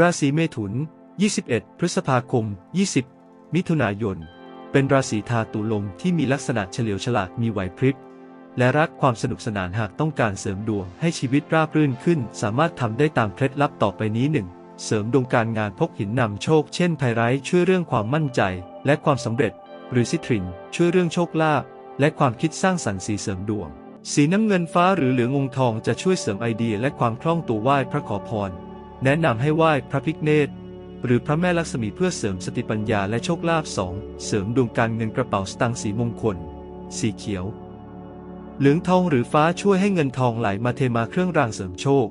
ราศีเมถุน 21 พฤษภาคม 20 มิถุนายน เป็นราศีธาตุลมที่มีลักษณะเฉลียวฉลาดมีไหวพริบ และรักความสนุกสนานหากต้องการเสริมดวงให้ชีวิตราบรื่นขึ้น สามารถทำได้ตามเคล็ดลับต่อไปนี้หนึ่งเสริมดวงการงานพกหินนำโชค เช่นไพไร้ช่วยเรื่องความมั่นใจ และความสำเร็จ หรือซิทริน ช่วยเรื่องโชคลาภและความคิดสร้างสรรค์สีเสริมดวง สีน้ำเงินฟ้าหรือเหลืององทองจะช่วยเสริมไอเดียและความคล่องตัวไหว้พระขอพร แนะนำให้ไหว้พระพิฆเนศหรือพระแม่ลักษมีเพื่อเสริมสติปัญญาและโชคลาภสองเสริมดวงการเงินกระเป๋าสตางค์สีมงคล สีเขียว เหลืองทองหรือฟ้าช่วยให้เงินทองไหลมาเทมาเครื่องรางเสริมโชค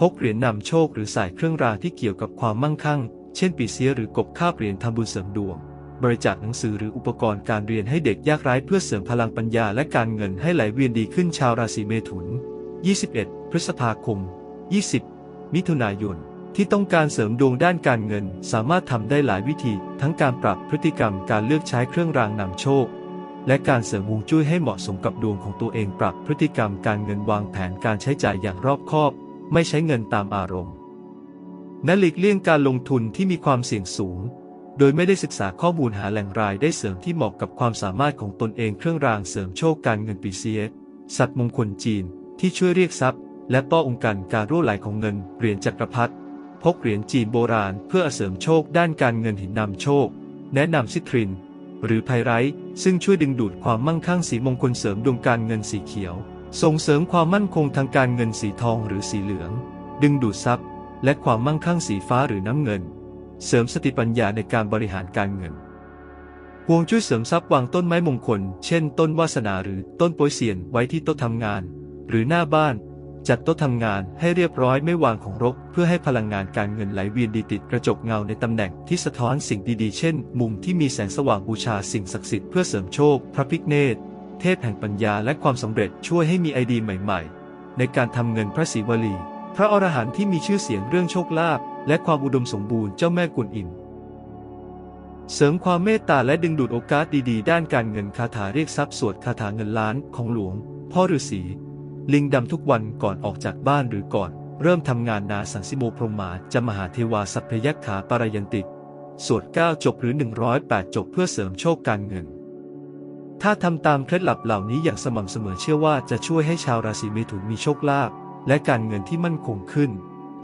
พกเหรียญนำโชคหรือใส่เครื่องรางที่เกี่ยวกับความมั่งคั่ง เช่นปีเสียหรือกบคาบเหรียญทำบุญเสริมดวง บริจาคหนังสือหรืออุปกรณ์การเรียนให้เด็กยากไร้เพื่อเสริมพลังปัญญาและการเงินให้ไหลเวียนดีขึ้นชาวราศีเมถุน 21 พฤษภาคม 20 มิถุนายน ที่ต้องการเสริมดวงด้านการเงิน สามารถทำได้หลายวิธี ทั้งการปรับพฤติกรรมการเลือกใช้เครื่องรางนำโชค และการเสริมฮวงจุ้ยให้เหมาะสมกับดวงของตัวเองปรับพฤติกรรมการเงินวางแผนการใช้จ่ายอย่างรอบคอบ ไม่ใช้เงินตามอารมณ์และหลีกเลี่ยงการลงทุนที่มีความเสี่ยงสูง โดยไม่ได้ศึกษาข้อมูลหาแหล่งรายได้เสริมที่เหมาะกับความสามารถของตนเองเครื่องรางเสริมโชคการเงินปีเซียสัตว์มงคลจีนที่ช่วยเรียกทรัพย์ และป้อองค์กันการรั่วไหลของเงินเหรียญจักรพรรดิ พกเหรียญจีนโบราณเพื่อเสริมโชคด้านการเงินหินนำโชค แนะนำซิทริน หรือไพไรท์ซึ่งช่วยดึงดูดความมั่งคั่งสีมงคลเสริมดวงการเงินสีเขียว ส่งเสริมความมั่นคงทางการเงินสีทองหรือสีเหลือง ดึงดูดทรัพย์ และความมั่งคั่งสีฟ้าหรือน้ำเงิน เสริมสติปัญญาในการบริหารการเงินฮวงจุ้ยเสริมทรัพย์วางต้นไม้มงคล เช่น ต้นวาสนาหรือต้นโปยเซียนไว้ที่โต๊ะทำงาน หรือหน้าบ้าน จัดโต๊ะทำงานให้เรียบร้อยไม่วางของรก เพื่อให้พลังงานการเงินไหลเวียนดีติดกระจกเงาในตำแหน่งที่สะท้อนสิ่งดีๆ เช่น มุมที่มีแสงสว่างบูชาสิ่งศักดิ์สิทธิ์เพื่อเสริมโชค พระพิฆเนศเทพแห่งปัญญาและความสำเร็จช่วยให้มีไอเดียใหม่ ๆ ในการทำเงินพระศิวลี พระอรหันต์ที่มีชื่อเสียงเรื่องโชคลาภและความอุดมสมบูรณ์เจ้าแม่กวนอิมเสริมความเมตตาและดึงดูดโอกาสดีๆ ด้านการเงินคาถาเรียกทรัพย์สวดคาถาเงินล้านของหลวง พ่อฤาษี ลิงดำทุกวันก่อนออกจากบ้านหรือก่อน เริ่มทำงานนาสังสิโมพรหมาจะมหาเทวาสัพพยัคขาปารยันติ สวด 9 จบหรือ 108 จบเพื่อเสริมโชคการเงิน ถ้าทำตามเคล็ดลับเหล่านี้อย่างสม่ำเสมอเชื่อว่าจะช่วยให้ชาวราศีเมถุนมีโชคลาภและการเงินที่มั่นคงขึ้น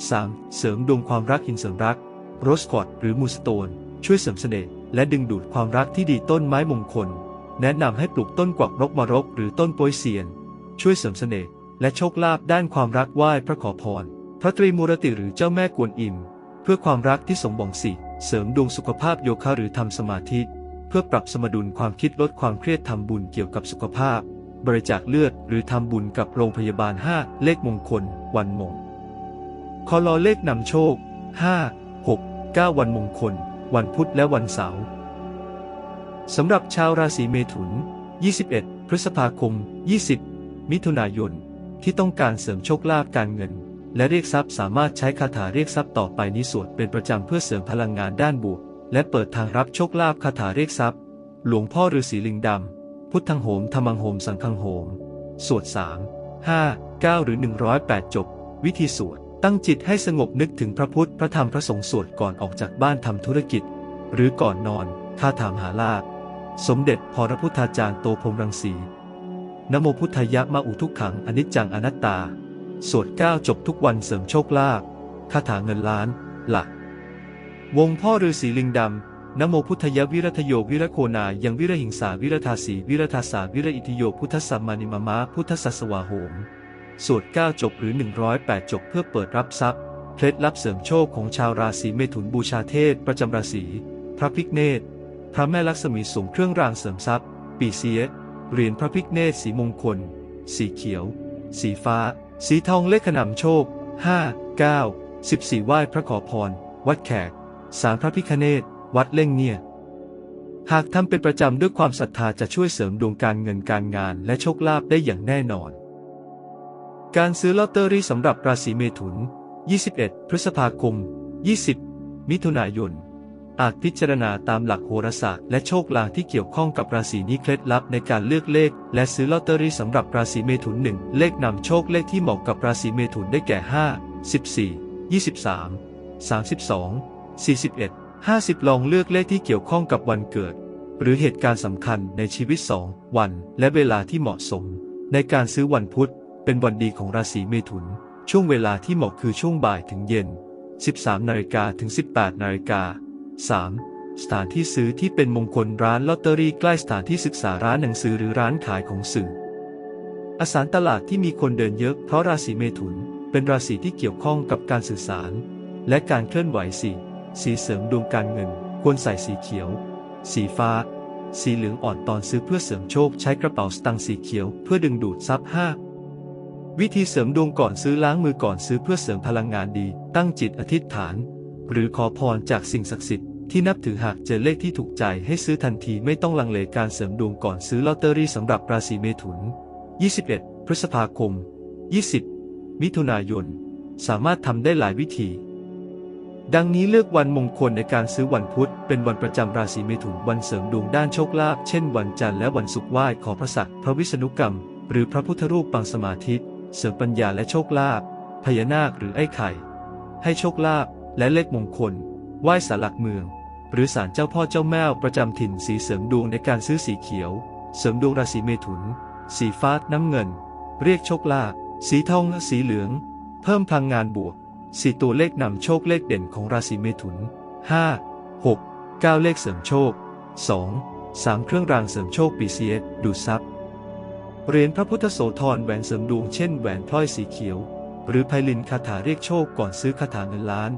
3. เสริมดวงความรักหินเสริมรัก โรสคอตหรือมูสโตน ช่วยเสริมเสน่ห์และดึงดูดความรักที่ดีต้นไม้มงคล แนะนำให้ปลูกต้นกวักรกมรกหรือต้นโปยเซียน ช่วยเสริมเสน่ห์และโชคลาภด้านความรักไหว้พระขอพร พระตรีมูรติหรือเจ้าแม่กวนอิม เพื่อความรักที่สมบองสีเสริมดวงสุขภาพโยคะหรือทำสมาธิ เพื่อปรับสมดุลความคิดลดความเครียดทำบุญเกี่ยวกับสุขภาพ บริจาคเลือดหรือทำบุญกับโรงพยาบาล 5 เลขมงคล วันมงคอลอเลขนำโชค 5 6 9 วันมงคล วันพุธและวันเสาร์สำหรับชาวราศีเมถุน 21 พฤษภาคม 20 มิถุนายน ที่ต้องการเสริมโชคลาภการเงิน และเรียกทรัพย์สามารถใช้คาถาเรียกทรัพย์ต่อไปนี้สวดเป็นประจำเพื่อเสริมพลังงานด้านบวก และเปิดทางรับโชคลาภคาถาเรียกทรัพย์ หลวงพ่อฤาษีลิงดำ พุทธังโหมธรรมังโหมสังฆังโหม สวด3 5 9หรือ108จบ วิธีสวด ตั้งจิตให้สงบนึกถึงพระพุทธพระธรรมพระสงฆ์สวดก่อนออกจากบ้านทำธุรกิจ หรือก่อนนอนคาถามหาลาภสมเด็จพรพุทธาจารย์โตพรมรังสี นโมพุทธายะมะอุทุกขังอนิจจังอนัตตา สวดเก้าจบทุกวันเสริมโชคลาภคาถาเงินล้าน หลัก วงพ่อฤาษีลิงดำนโมพุทธยะวิรัตโยวิรโคนายังวิรหิงสาวิรทาสีวิรทาสาวิรอิทโยพุทธสัมมานิมามะพุทธสัสวาโหม สวด9จบหรือ 108 จบเพื่อเปิดรับทรัพย์เคล็ดลับเสริมโชคของชาวราศีเมถุนบูชาเทพประจำราศีพระพิกเนตพระแม่ลักษมีสูงเครื่องรางเสริมทรัพย์ ปีเสีย เหรียญพระพิกเนตสีมงคล สีเขียว สีฟ้า สีทองเลขขนำโชค 5 9 14ไหว้พระขอพร วัดแขก สารพระพิคเนตวัดเล่งเนี่ย หากทำเป็นประจำด้วยความศรัทธาจะช่วยเสริมดวงการเงินการงานและโชคลาภได้อย่างแน่นอน การซื้อลอตเตอรี่สำหรับราศีเมถุน 21 พฤษภาคม 20 มิถุนายน อาจพิจารณาตามหลักโหราศาสตร์และโชคลางที่เกี่ยวข้องกับราศีนี้เคล็ดลับในการเลือกเลข และซื้อลอตเตอรี่สำหรับราศีเมถุนหนึ่งเลขนำโชคเลขที่เหมาะกับราศีเมถุนได้แก่ 5 14 23 32 41 50 ลองเลือกเลขที่เกี่ยวข้องกับวันเกิด หรือเหตุการณ์สำคัญในชีวิต 2 วัน และเวลาที่เหมาะสม ในการซื้อวันพุธ เป็นวันดีของราศีเมถุน ช่วงเวลาที่เหมาะคือช่วงบ่ายถึงเย็น 13นาฬิกาถึง 18นาฬิกา 3. สถานที่ซื้อที่เป็นมงคลร้านลอตเตอรี่ใกล้สถานที่ศึกษาร้านหนังสือหรือร้านขายของสื่อ อสารตลาดที่มีคนเดินเยอะเพราะราศีเมถุน เป็นราศีที่เกี่ยวข้องกับการสื่อสาร และการเคลื่อนไหวสีสีเสริมดวงการเงิน ควรใส่สีเขียว สีฟ้า สีเหลืองอ่อนตอนซื้อเพื่อเสริมโชคใช้กระเป๋าสตางค์สีเขียวเพื่อดึงดูดทรัพย์ห้าวิธีเสริมดวงก่อนซื้อล้างมือก่อนซื้อเพื่อเสริมพลังงานดี ตั้งจิตอธิษฐาน หรือขอพรจากสิ่งศักดิ์สิทธิ์ที่นับถือหากเจอเลขที่ถูกใจให้ซื้อทันทีไม่ต้องลังเลการเสริมดวงก่อนซื้อลอตเตอรี่สำหรับราศีเมถุน 21 พฤษภาคม 20 มิถุนายน สามารถทำได้หลายวิธี ดังนี้เลือกวันมงคลในการซื้อวันพุธ เป็นวันประจำราศีเมถุนวันเสริมดวงด้านโชคลาภเช่นวันจันทร์และวันศุกร์ไหว้ขอพระศักดิ์พระวิษณุกรรม หรือพระพุทธรูปปางสมาธิเสริมปัญญาและโชคลาภพญานาคหรือไอ้ไข่ ให้โชคลาภ และเลขมงคล ไหว้สารหลักเมือง หรือศาลเจ้าพ่อเจ้าแม่ประจำถิ่นสีเสริมดวงในการซื้อสีเขียว เสริมดวงราศีเมถุน สีฟ้าน้ำเงิน เรียกโชคลาภสีทองและสีเหลือง เพิ่มพลังงานบวกสี่ตัวเลขนำโชคเลขเด่นของราศีเมถุน 5 6 9 เลขเสริมโชค 2 3 เครื่องรางเสริมโชคปีเซียดูดซับเหรียญพระพุทธโสธรแหวนเสริมดวงเช่นแหวนพลอยสีเขียว หรือไพลินคาถาเรียกโชคก่อนซื้อคาถาเงินล้าน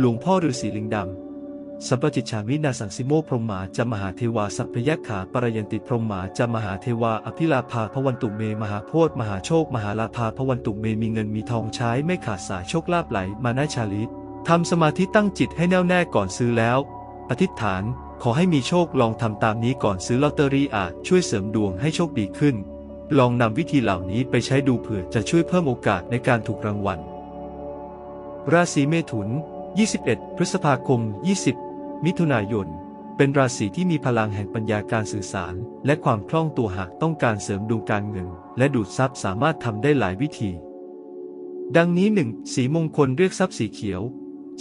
หลวงพ่อฤาษีลิงดำ สัมปจิตชามินาสังสิโมพรหมาจามหาเทวาสัพพยขาปรยันติพรหมาจามหาเทวาอภิลาภาพวันตุเม มหาโพธมหาโชค มหาลาภาพวันตุเมมีเงินมีทองใช้ไม่ขาดสายโชคลาภไหลมานาชาลิตทำสมาธิตั้งจิตให้แน่วแน่ก่อนซื้อแล้ว อธิษฐานขอให้มีโชคลองทำตามนี้ก่อนซื้อลอตเตอรี่อาจช่วยเสริมดวงให้โชคดีขึ้น ลองนำวิธีเหล่านี้ไปใช้ดูเผื่อจะช่วยเพิ่มโอกาสในการถูกรางวัล ราศีเมถุน 21 พฤษภาคม 20 มิถุนายน เป็นราศีที่มีพลังแห่งปัญญาการสื่อสาร และความคล่องตัวหากต้องการเสริมดวงการเงิน และดูดทรัพย์สามารถทำได้หลายวิธี ดังนี้ 1. สีมงคลเรียกทรัพย์สีเขียว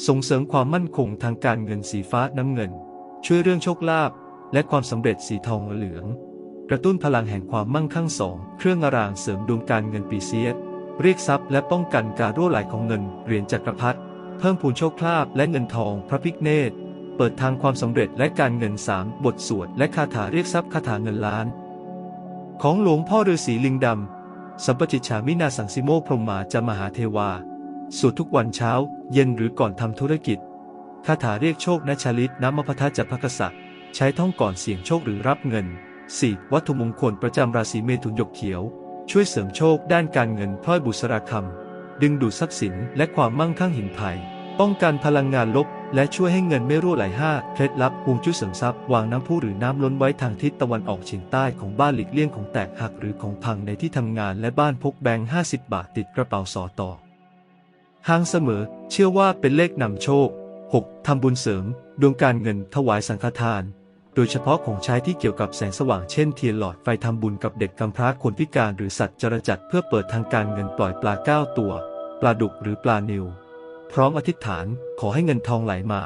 ส่งเสริมความมั่นคงทางการเงินสีฟ้าน้ำเงิน ช่วยเรื่องโชคลาภและความสำเร็จสีทองเหลือง กระตุ้นพลังแห่งความมั่งคั่งสองเครื่องอารางเสริมดวงการเงินปีเซียเรียกทรัพย์และป้องกันการรั่วไหลของเงินเหรียญจักรพรรดิ เพิ่มพูนโชคลาภและเงินทองพระพิกเนตเปิดทางความสำเร็จและการเงินสามบทสวดและคาถาเรียกทรัพย์คาถาเงินล้าน ของหลวงพ่อฤาษีลิงดำสัมปจิตฉามินาสังสิโมพรหมาจามหาเทวา สวดทุกวันเช้า เย็นหรือก่อนทำธุรกิจ คาถาเรียกโชคนัชลิตน้ำมพัทจัพกษัตริย์ใช้ท่องก่อนเสี่ยงโชคหรือรับเงิน 4. วัตถุมงคลประจำราศีเมถุนหยกเขียว ช่วยเสริมโชคด้านการเงินพลอยบุษราคำ ดึงดูดทรัพย์สินและความมั่งคั่งหินไผ่ป้องกันพลังงานลบ และช่วยให้เงินไม่รั่วไหลห้าเคล็ดลับฮวงจุ้ยเสริมทรัพย์วางน้ำพุหรือน้ำล้นไว้ทางทิศตะวันออกเฉียงใต้ของบ้านหลีกเลี่ยงของแตกหักหรือของพังในที่ทำงานและบ้านพกแบงค์50 บาทติดกระเป๋าสอต่อห้างเสมอ เชื่อว่าเป็นเลขนำโชค 6. ทำบุญเสริม ดวงการเงินถวายสังฆทาน โดยเฉพาะของใช้ที่เกี่ยวกับแสงสว่างเช่นเทียนหลอดไฟทำบุญกับเด็กกำพร้าคนพิการหรือสัตว์จรจัดเพื่อเปิดทางการเงินปล่อยปลาเก้าตัว ปลาดุกหรือปลานิว พร้อมอธิษฐานขอให้เงินทองไหลมา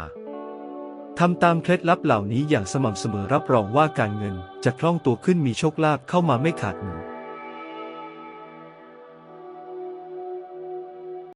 ทำตามเคล็ดลับเหล่านี้อย่างสม่ำเสมอรับรองว่าการเงินจะคล่องตัวขึ้นมีโชคลาภเข้ามาไม่ขาดมือ